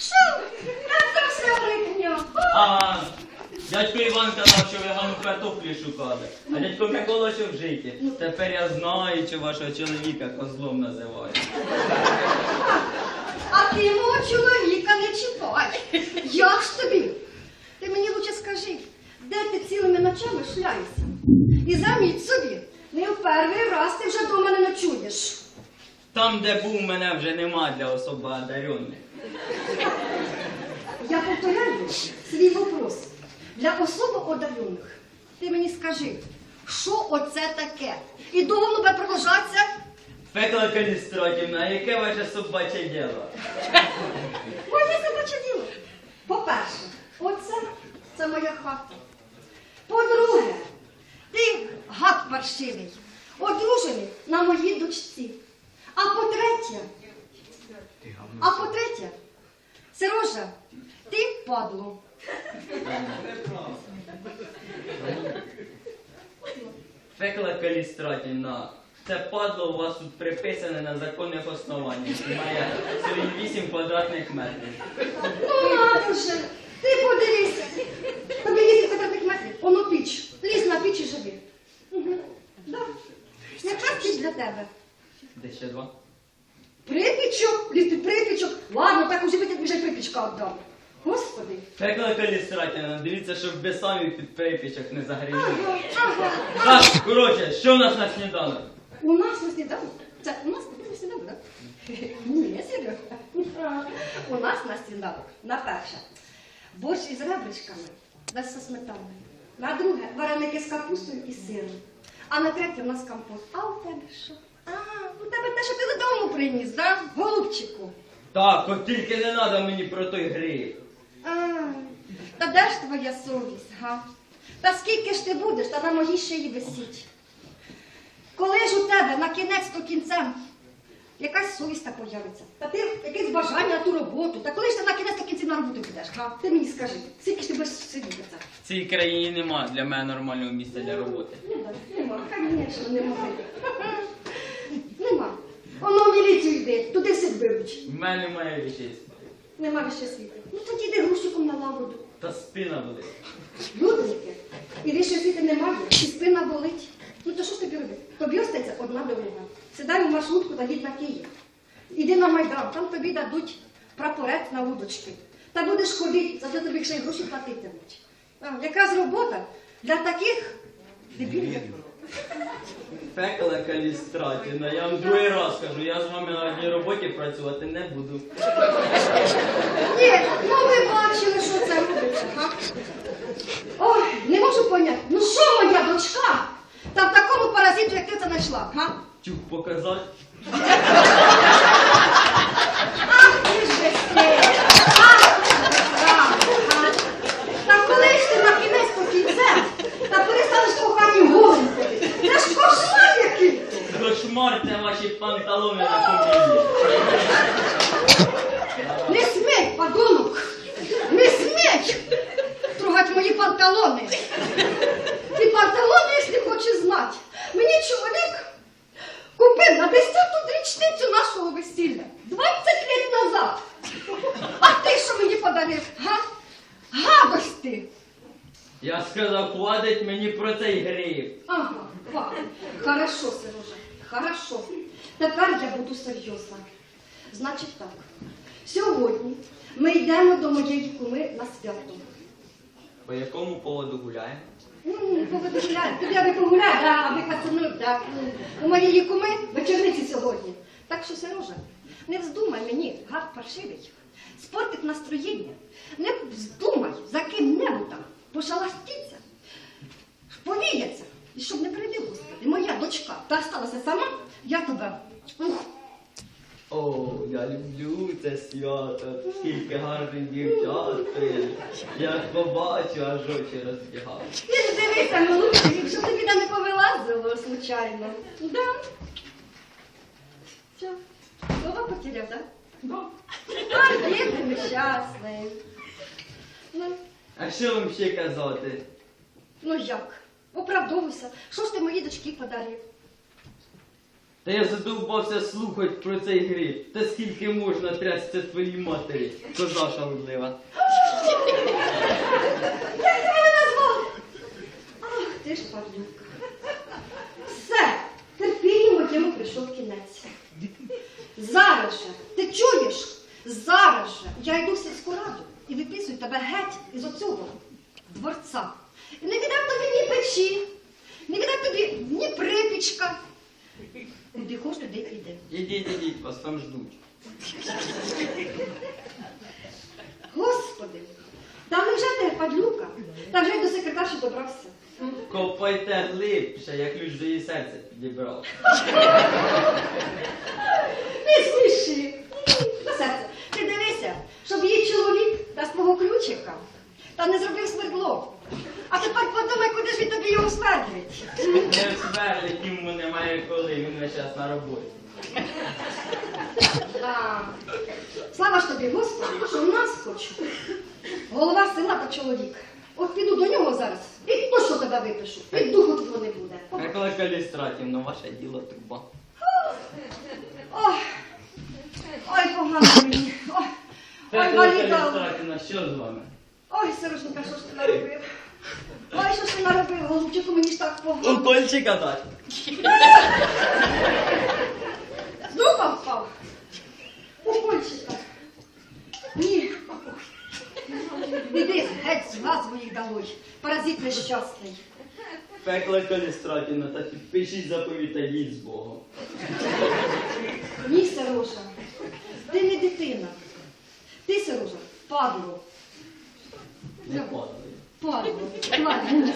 Що? Це все брехня. А, дядько Іван казав, що ви гану картоплі шукали. А дядько Микола, що в житті. Тепер я знаю, що вашого чоловіка козлом називають. А ти мого чоловіка не чіпай. Як ж тобі? Ти мені лучше скажи, де ти цілими ночами шляєшся? І заміть собі, не в перший раз ти вже дома не ночуєш. Там, де був, мене вже нема для особо одарених. Я повторяю свій вопрос. Для особо одарених. Ти мені скажи, що оце таке? І довго буде продовжатися? Пекла Калістратівна, а яке ваше собаче діло? Моє собаче діло. По-перше, оце це моя хата. По-друге, ти гад паршивий, одружений на моїй дочці. А по-третє, а по-третє, Сирожа, ти падло. Пекла Калістратівна, це падло у вас тут приписане на законних основаннях. Має свої 8 квадратних метрів. Ну, ладно вже, ти подивися. Тобі 8 квадратних метрів, воно піч. Лізь на піч і живи. Угу. Да. Яка піч для тебе? Де ще два? Припічок, лізти припічок. Ладно, так уже тобі вже припічка віддам. Господи. Пекла Калістратівна, дивіться, щоб ви самі під припічок не загрізли. Ага, ага. Так, коротше, що в нас на сніданок? У нас на сніданок. Це у нас на сніданок, так? Ні, Серега. У нас на сніданок. На перше. Борщ із ребричками, без со сметаною. На друге вареники з капустою і сиром. А на третє у нас компот. А у тебе що? А, у тебе те, що ти додому приніс, да? Голубчику. Так, от тільки не треба мені про той гриб. А, та де ж твоя совість, га? Та скільки ж ти будеш, та на моїй шиї висіть? Коли ж у тебе на кінець то кінцем якась совість та появиться? Та ти якесь бажання на ту роботу. Та коли ж ти на кінець то кінцем на роботу підеш, га? Ти мені скажи, скільки ж ти будеш сидіти це? В цій країні нема для мене нормального місця для роботи. Нема, нема, звісно. Нема. Міліцію йди, туди все вбивуть. В мене немає вічись. Нема вище світу. Ну тоді йди грузчиком на лагоду. Та спина буде. Людники, і вище світи немає, і спина болить. Ну то що ж тобі робити? Тобі остається одна дорога. Сідай у маршрутку та їдь на Київ. Іди на Майдан, там тобі дадуть прапорець на удочки. Та будеш ходити, за це тобі ще й гроші платитимуть. А, якраз робота для таких дебілів. Пекла Калістратівна, я вам другий раз кажу, я з вами на одній роботі працювати не буду. Ні, ну ви бачили, що це робиться, га? Ой, не можу поняти, ну що моя дочка? Та в такому паразиту, як ти це знайшла, га? Тюк показати. Ах, ти ж ти! Ах, ти ж ага. Та коли ж ти на кінець по кінцем, та перестанеш по хаті голим ходити? Це ж кошмар який! Кошмар це ваші панталони на коміді. Не смій, подонок! Не смій трогать мої панталони! Ті панталони, якщо хочеш знати, мені чоловік купив на 10-ту річницю нашого весілля. 20 літ назад. А ти що мені подарив? Га? Гадості! Я сказав, хватить мені про цей гриб. Ага, ладно. Хорошо, Сережа, хорошо. Тепер я буду серйозна. Значить так. Сьогодні ми йдемо до моєї куми на свято. По якому поводу гуляємо? Ну, поведу гуляти. Тут я би погуляю, да, аби пацану, так. У моєї куми вечорниці сьогодні. Так що, Сережа, не вздумай мені, гад паршивий, спортить настроєння. Не вздумай за ким-небудь там пошаластіться, повіяться. І щоб не прийди, Господи, моя дочка, та сталася сама, я тебе. Ух, О, я люблю це свято, скільки гарних дівчат. Як побачу, аж очі розбігаю. ти ж дивися, голубчик, якщо тобі там не повилазило случайно. Да? Все, слова потеряв, так? Да? А ти нещасний. Ну, А що вам ще казати? ну як? Оправдовуйся. Що ж ти моїй дочці подарив? Та я задовбався слухати про цей гриб. Та скільки можна трясся твоїй матері, коза шалодлива. Як ти мене назвав? Ах, ти ж падлюка. Все, терпінню йому прийшов кінець. Зараз же, ти чуєш? Зараз же я йду в сільську раду і виписую тебе геть із оцього дворця. І не віддам тобі ні печі, не віддам тобі ні припічка. Куди хочеш, туди піде. Ідіть, ідіть, вас там ждуть. Господи, та невже ти падлюка? Та вже й до секретарші добрався. Копайте глибше, я ключ до її серця підібрав. Не сміши. На серце. Ти дивися, щоб її чоловік дасть мого ключика та не зробив свердло. А тепер подумай, куди ж він тобі його свердлить. Не сверлить йому немає коли, він весь час на роботі. А, слава ж тобі, Господи, що в нас хоч голова села та чоловік. От піду до нього зараз і тебе випишу. І духу твого не буде. Микола Калістратівна, ваше діло труба. Ой, ой, погано мені. Ой, ой, Микола валіда. Калістратівна, що з вами? Ой, Сирожника, що ж ти наробив? Ой, що ж ти наробив, голубчику, мені ж так погано. Укольчика дати. З дуба впав. У польчика. Ні. Іди геть з глаз моїх долой, паразит нещасний. Пекла колістратіна та підпишіть заповідь та їдь з Богом. Ні, Сирожа, ти не дитина. Ти, Сирожа, падло. Не падло. Падло. Падло.